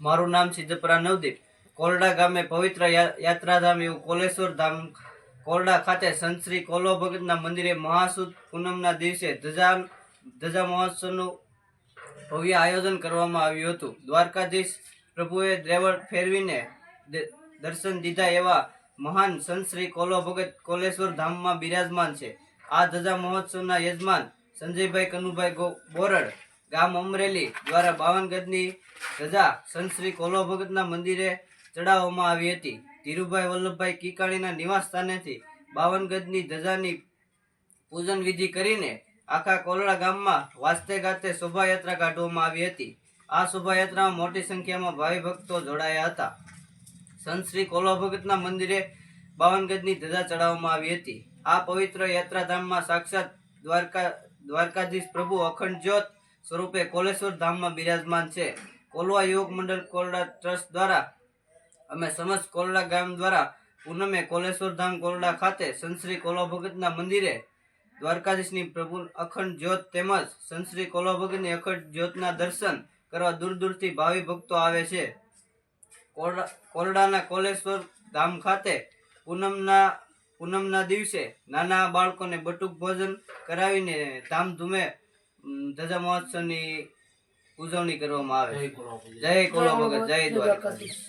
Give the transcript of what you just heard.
મારું નામ સિદ્ધપરા નવદીપ. કોરડા ગામે પવિત્ર યાત્રાધામ એવું કોલેશ્વર ધામ કોરડા ખાતે સંતશ્રી કોલો ભગતના મંદિરે મહાસુદ પૂનમના દિવસે ધજા ધજા મહોત્સવનું ભવ્ય આયોજન કરવામાં આવ્યું હતું. દ્વારકાધીશ પ્રભુએ દ્રેવડ ફેરવીને દર્શન દીધા એવા મહાન સંતશ્રી કોલો ભગત કોલેશ્વર ધામમાં બિરાજમાન છે. આ ધજા મહોત્સવના યજમાન સંજયભાઈ કનુભાઈ બોરડ ગામ અમરેલી દ્વારા બાવન ગજની ધજા સંતશ્રી કોલો ભગતના મંદિરે ચડાવવામાં આવી હતી. ધીરુભાઈ વલ્લભભાઈ કીકાણીના નિવાસ સ્થાનેથી બાવન ગજની ધજાની પૂજન વિધિ કરીને આખા કોલડા ગામમાં વાસ્તે ગાતે શોભાયાત્રા કાઢવામાં આવી હતી. આ શોભાયાત્રામાં મોટી સંખ્યામાં ભાવિ ભક્તો જોડાયા હતા. સંતશ્રી કોલો ભગતના મંદિરે બાવન ગજની ધજા ચડાવવામાં આવી હતી. આ પવિત્ર યાત્રાધામમાં સાક્ષાત દ્વારકા, દ્વારકાધીશ પ્રભુ અખંડ જ્યોત સ્વરૂપે કોલેશ્વર ધામમાં બિરાજમાન છે. કોલવા યુવક મંડળ કોરડા ટ્રસ્ટ દ્વારા અમે સમસ્ત કોરડા ગામ દ્વારા પૂનમે કોલેશ્વર ધામ કોરડા ખાતે સંશ્રી કોલવા કોલો ભગતના મંદિરે દ્વારકાધીશની પ્રભુ અખંડ જ્યોત તેમજ સંશ્રી કોલવા કોલો ભગતની અખંડ જ્યોતના દર્શન કરવા દૂર દૂરથી ભાવિ ભક્તો આવે છે. કોરડા- કોરડાના કોલેશ્વર ધામ ખાતે પૂનમના પૂનમના દિવસે નાના બાળકોને બટુક ભોજન કરાવીને ધામધૂમે ધજા મહોત્સવની ઉજવણી કરવામાં આવે જય કોલો ભગત જય દ્વારકાધીશ.